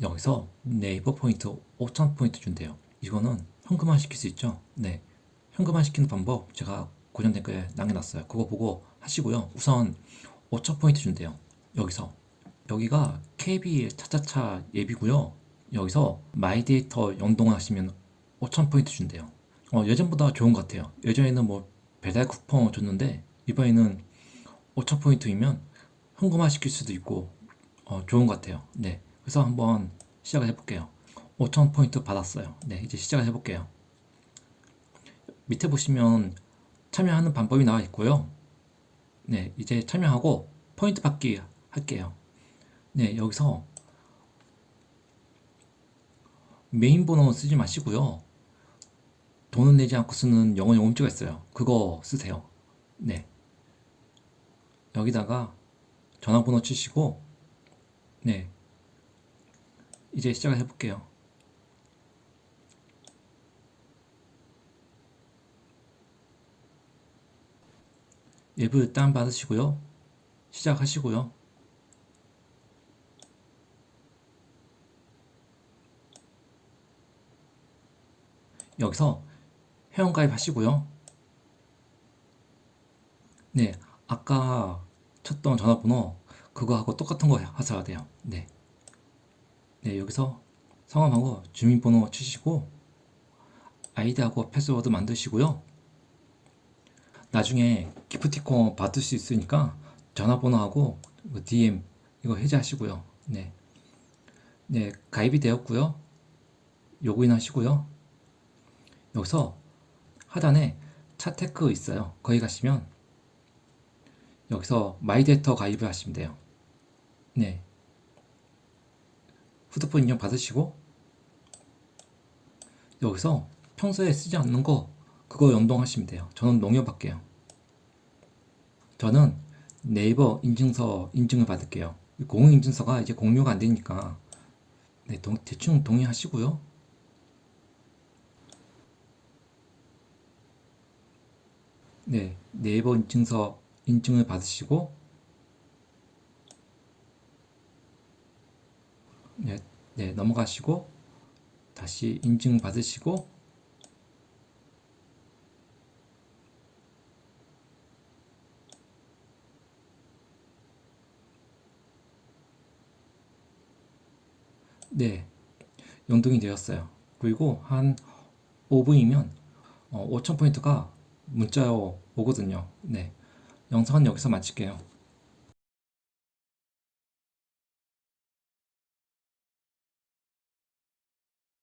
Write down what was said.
여기서 네이버 포인트 5천 포인트 준대요. 이거는 현금화 시킬 수 있죠? 네. 현금화 시키는 방법 제가 고정 댓글에 남겨놨어요. 그거 보고 하시고요. 우선 5천 포인트 준대요. 여기서 여기가 KB 차차차 예비고요. 여기서 마이 데이터 연동을 하시면 5천 포인트 준대요. 어, 예전보다 좋은 것 같아요. 예전에는 뭐 배달 쿠폰 줬는데 이번에는 5천 포인트이면 현금화 시킬 수도 있고 어, 좋은 것 같아요. 네. 그래서 한번 시작을 해볼게요. 5천 포인트 받았어요. 네. 이제 시작을 해볼게요. 밑에 보시면 참여하는 방법이 나와 있고요. 네. 이제 참여하고 포인트 받기 할게요. 네. 여기서 메인 번호 쓰지 마시고요. 돈은 내지 않고 쓰는 영어 요금제가 있어요. 그거 쓰세요. 네. 여기다가 전화번호 치시고, 네. 이제 시작을 해볼게요. 앱을 다운받으시고요. 시작하시고요. 여기서 회원가입 하시고요. 네, 아까 쳤던 전화번호 그거하고 똑같은 거 하셔야 돼요. 네. 네, 여기서 성함하고 주민번호 치시고 아이디하고 패스워드 만드시고요. 나중에 기프티콘 받을 수 있으니까 전화번호하고 그 DM 이거 해제하시고요. 네. 네, 가입이 되었고요. 로그인 하시고요. 여기서 하단에 차테크 있어요. 거기 가시면 여기서 마이 데이터 가입을 하시면 돼요. 네. 휴대폰 인증 받으시고 여기서 평소에 쓰지 않는 거 그거 연동하시면 돼요. 저는 농협 할게요. 저는 네이버 인증서 인증을 받을게요. 공인인증서가 이제 공유가 안 되니까 네, 동, 대충 동의하시고요. 네, 네이버 인증서 인증을 받으시고 네, 네, 넘어가시고 다시 인증 받으시고 네, 연동이 되었어요. 그리고 한 5분이면 어, 5,000포인트가 문자로 오거든요. 네. 영상은 여기서 마칠게요.